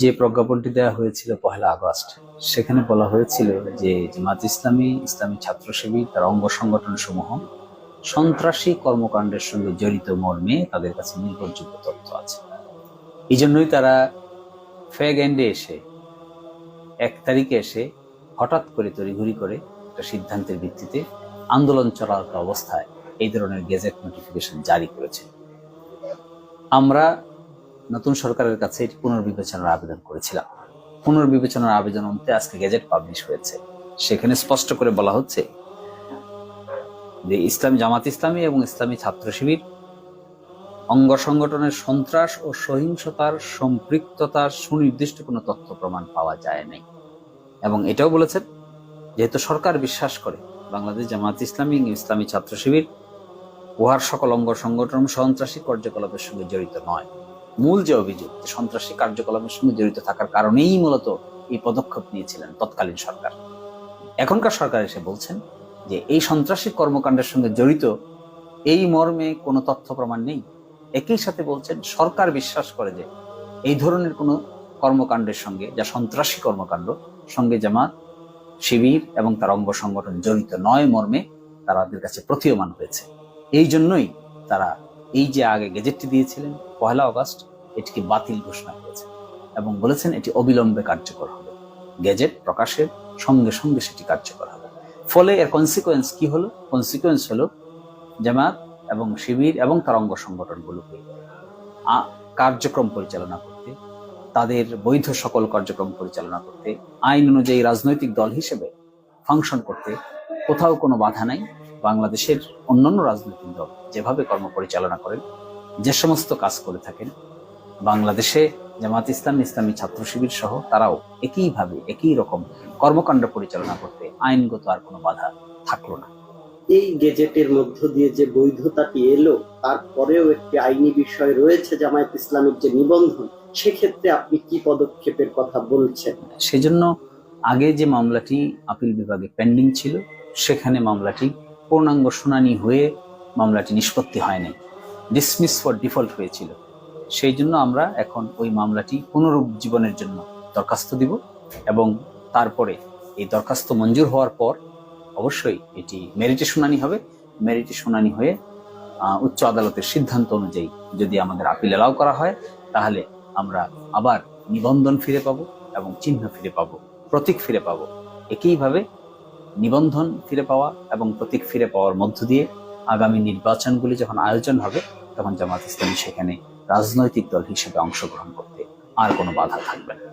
যে প্রজ্ঞাপনটি দেওয়া হয়েছিল পহেলা আগস্ট, সেখানে বলা হয়েছিল যে জামাত ইসলামী ইসলামী ছাত্রসেবী, তার অঙ্গ সংগঠন সমূহ সন্ত্রাসী কর্মকাণ্ডের সঙ্গে জড়িত মর্মে তাদের কাছে নির্ভরযোগ্য তথ্য আছে। এই জন্যই তারা ফ্যাগ এন্ডে এসে, এক তারিখে এসে হঠাৎ করে তড়িঘড়ি করে একটা সিদ্ধান্তের ভিত্তিতে আন্দোলন চলারত অবস্থায় এই ধরনের গেজেট নোটিফিকেশন জারি করেছে। আমরা নতুন সরকারের কাছে এটি পুনর্বিবেচনার আবেদন করেছিলাম। পুনর্বিবেচনার আবেদন অন্তে আজকে গেজেট পাবলিশ হয়েছে। সেখানে স্পষ্ট করে বলা হচ্ছে যে ইসলাম জামাত ইসলামী এবং ইসলামী ছাত্র শিবির অঙ্গ সংগঠনের সন্ত্রাস ও সহিংসতার সম্পৃক্ততার সুনির্দিষ্ট কোনো তথ্য প্রমাণ পাওয়া যায় নাই। এবং এটাও বলেছেন, যেহেতু সরকার বিশ্বাস করে বাংলাদেশ জামাত ইসলামী ইসলামী ছাত্র শিবির উহার সকল অঙ্গ সংগঠন সন্ত্রাসী কার্যকলাপের সঙ্গে জড়িত নয়। মূল যে অভিযোগ সন্ত্রাসী কার্যকলাপের সঙ্গে জড়িত থাকার কারণেই মূলত এই পদক্ষেপ নিয়েছিলেন তৎকালীন সরকার। এখনকার সরকার এসে বলছেন যে, এই সন্ত্রাসী কর্মকাণ্ডের সঙ্গে জড়িত এই মর্মে কোনো তথ্য প্রমাণ নেই। একই সাথে বলছেন, সরকার বিশ্বাস করে যে এই ধরনের কোনো কর্মকাণ্ডের সঙ্গে, যা সন্ত্রাসী কর্মকাণ্ড, সঙ্গে জামাত শিবির এবং তার অঙ্গ সংগঠন জড়িত নয় মর্মে তাদের কাছে প্রতীয়মান হয়েছে। এই জন্যই তারা এই যে আগে গেজেটটি দিয়েছিলেন পহেলা আগস্ট এটিকে বাতিল ঘোষণা করেছে এবং বলেছেন এটি অবিলম্বে কার্যকর হবে। গেজেট প্রকাশের সঙ্গে সঙ্গে সেটি কার্যকর হবে। ফলে এর কনসিকোয়েন্স কি হলো? কনসিকোয়েন্স হলো জামাত এবং শিবির এবং তার অঙ্গ সংগঠনগুলোকে কার্যক্রম পরিচালনা করতে, তাদের বৈধ সকল কার্যক্রম পরিচালনা করতে, আইন অনুযায়ী রাজনৈতিক দল হিসেবে ফাংশন করতে কোথাও কোনো বাধা নাই। বাংলাদেশের অন্যান্য রাজনৈতিক দল যেভাবে কর্ম পরিচালনা করেন যে সমস্ত কাজ করে থাকেন বাংলাদেশে জামাত ইসলাম ইসলামী ছাত্র শিবির সহ তারাও একইভাবে একই রকম কর্মকাণ্ড পরিচালনা করতে আইনগত আর কোনো বাধা থাকল না। এই গেজেটের মধ্য দিয়ে যে বৈধতাটি এলো তারপরেও একটি আইনি বিষয় রয়েছে জামায়াত ইসলামের যে নিবন্ধন সেক্ষেত্রে আপনি কি পদক্ষেপের কথা বলছেন? সেজন্য আগে যে মামলাটি আপিল বিভাগে পেন্ডিং ছিল সেখানে মামলাটি পূর্ণাঙ্গ শুনানি হয়ে মামলাটি নিষ্পত্তি হয়নি ডিসমিস ফর ডিফল্ট হয়েছিল। সেই জন্য আমরা এখন ওই মামলাটি পুনরুজ্জীবনের জন্য দরখাস্ত দিব এবং তারপরে এই দরখাস্ত মঞ্জুর হওয়ার পর অবশ্যই এটি মেরিটে শুনানি হবে। মেরিটে শুনানি হয়ে উচ্চ আদালতের সিদ্ধান্ত অনুযায়ী যদি আমাদের আপিল এলাও করা হয়, তাহলে আমরা আবার নিবন্ধন ফিরে পাবো এবং চিহ্ন ফিরে পাবো, প্রতীক ফিরে পাব। একইভাবে নিবন্ধন ফিরে পাওয়া এবং প্রতীক ফিরে পাওয়ার মধ্য দিয়ে আগামী নির্বাচনগুলি যখন আয়োজন হবে, তখন জামাত ইসলামী সেখানে রাজনৈতিক দল হিসেবে অংশগ্রহণ করতে আর কোনো বাধা থাকবে না।